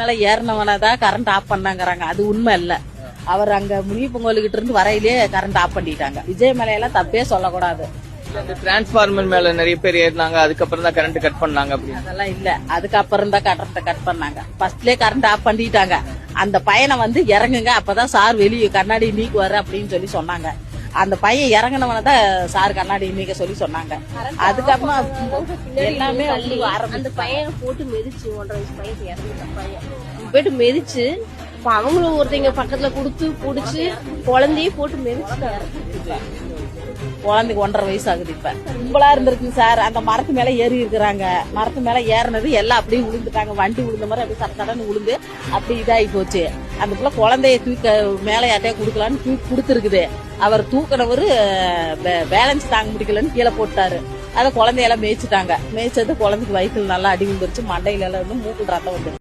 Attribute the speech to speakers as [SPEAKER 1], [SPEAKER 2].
[SPEAKER 1] மேல ஏறினவனை தான் current off பண்ணாங்கறாங்க. அது உண்மை இல்ல. அவர் அங்க முனியப்பன் கோயிலுக்கிட்ட இருந்து வரையிலே கரண்ட் ஆஃப் பண்ணிட்டாங்க. விஜய் மேலையெல்லாம் தப்பே சொல்லக்கூடாது.
[SPEAKER 2] இந்த டிரான்ஸ்பார்மர் மேல நிறைய பேர் ஏறினாங்க. அதுக்கப்புறம் தான் கரண்ட் கட் பண்ணாங்க
[SPEAKER 1] அதெல்லாம் இல்ல. அதுக்கப்புறம் தான் கரண்ட்டை கட் பண்ணாங்க. ஃபர்ஸ்ட்லயே கரண்ட் ஆஃப் பண்ணிட்டாங்க. அந்த பையனை வந்து இறங்குங்க. அப்பதான் சார் வெளியே கண்ணாடி நீக்குவாரு அப்படின்னு சொல்லி சொன்னாங்க. அந்த பையன் இறங்கினவனை தான் சார் கண்ணாடி நீக்க சொல்லி சொன்னாங்க. அதுக்கப்புறம் எல்லாமே
[SPEAKER 3] அந்த பையனை போட்டு மிதிச்சு ஒன்றரை வயசு பையன் இறந்துட்ட பையன். போயிட்டு மிதிச்சு இப்ப அவங்களும் ஒருத்தங்க பக்கத்துல கொடுத்து புடிச்சு குழந்தைய போட்டு மிதிச்சுட்டாரு
[SPEAKER 1] குழந்தைக்கு ஒன்றரை வயசு ஆகுது இப்ப. கும்பலா இருந்திருக்குங்க சார். அந்த மரத்து மேல ஏறி இருக்கிறாங்க. மரத்து மேல ஏறினது எல்லாம் அப்படியே விழுந்துட்டாங்க வண்டி விழுந்த மாதிரி அப்படியே சட்ட சடன்னு விழுந்து அப்படி இதாகி போச்சு. அந்த பிள்ளை குழந்தைய தூக்க மேலே யார்ட்டையா கொடுக்கலான்னு தூக்கி கொடுத்துருக்குது. அவர் தூக்கினவரு பேலன்ஸ் தாங்க முடிக்கலன்னு கீழே போட்டாரு. அதை குழந்தையெல்லாம் மேய்ச்சிட்டாங்க. மேய்ச்சது குழந்தைக்கு வயிற்றுல நல்லா அடி விழுந்துருச்சு. மண்டையில எல்லாம் வந்து மூக்கு ரத்தம் வந்துருச்சு.